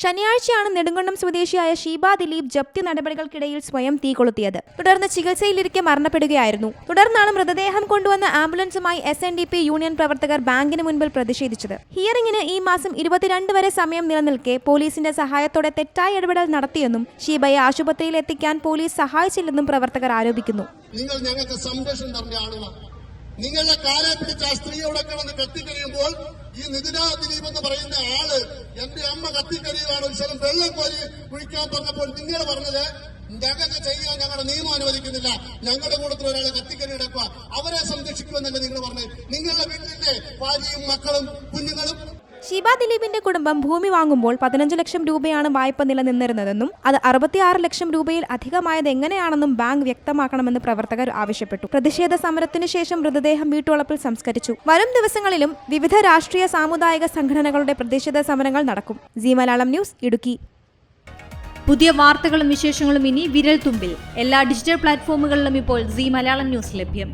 ശനിയാഴ്ചയാണ് നെടുങ്കണ്ടം സ്വദേശിയായ ഷീബ ദിലീപ് ജപ്തി നടപടികൾക്കിടയിൽ സ്വയം തീ കൊളുത്തിയത്. തുടർന്ന് ചികിത്സയിലിരിക്കെ മരണപ്പെടുകയായിരുന്നു. തുടർന്നാണ് മൃതദേഹം കൊണ്ടുവന്ന ആംബുലൻസുമായി S N D P union പ്രവർത്തകർ ബാങ്കിന് മുൻപിൽ പ്രതിഷേധിച്ചത്. ഹിയറിംഗിന് ഈ മാസം ഇരുപത്തിരണ്ട് വരെ സമയം നിലനിൽക്കെ പോലീസിന്റെ സഹായത്തോടെ തെറ്റായ ഇടപെടൽ നടത്തിയെന്നും ഷീബയെ ആശുപത്രിയിൽ എത്തിക്കാൻ പോലീസ് സഹായിച്ചില്ലെന്നും പ്രവർത്തകർ ആരോപിക്കുന്നു. നിങ്ങൾ ഞങ്ങൾക്ക് സംരക്ഷണം തരേണ്ട ആളുകളാണ്. നിങ്ങളുടെ കാലെ പിടിച്ച് ആ സ്ത്രീയോടെ കിടന്ന് കത്തിക്കഴിയുമ്പോൾ ഈ നിതിന ദിലീപ് എന്ന് പറയുന്ന ആൾ എന്റെ അമ്മ കത്തിക്കരിയുവാണ് ഒരു വെള്ളം കോരി കുഴിക്കാൻ പറഞ്ഞപ്പോൾ നിങ്ങൾ പറഞ്ഞത് ഞങ്ങൾക്ക് ചെയ്യാൻ ഞങ്ങളുടെ നിയമം അനുവദിക്കുന്നില്ല. ഞങ്ങളുടെ കൂട്ടത്തിൽ ഒരാളെ കത്തിക്കരി എടുക്കുക അവരെ സംരക്ഷിക്കുമെന്നല്ലേ നിങ്ങൾ പറഞ്ഞത്. നിങ്ങളുടെ വീട്ടിലെ ഭാര്യയും മക്കളും കുഞ്ഞുങ്ങളും ഷീബ ദിലീപിന്റെ കുടുംബം ഭൂമി വാങ്ങുമ്പോൾ പതിനഞ്ച് ലക്ഷം രൂപയാണ് വായ്പ നിലനിന്നിരുന്നതെന്നും അത് അറുപത്തിയാറ് ലക്ഷം രൂപയിൽ അധികമായത് എങ്ങനെയാണെന്നും ബാങ്ക് വ്യക്തമാക്കണമെന്ന് പ്രവർത്തകർ ആവശ്യപ്പെട്ടു. പ്രതിഷേധ സമരത്തിന് ശേഷം മൃതദേഹം വീട്ടുവളപ്പിൽ സംസ്കരിച്ചു. വരും ദിവസങ്ങളിലും വിവിധ രാഷ്ട്രീയ സാമുദായിക സംഘടനകളുടെ പ്രതിഷേധ സമരങ്ങൾ നടക്കും. G Malayalam news Idukki. പുതിയ വാർത്തകളും വിശേഷങ്ങളും ഇനി വിരൽ തുമ്പിൽ. എല്ലാ ഡിജിറ്റൽ പ്ലാറ്റ്ഫോമുകളിലും ഇപ്പോൾ സി മലയാളം ന്യൂസ് ലഭ്യം.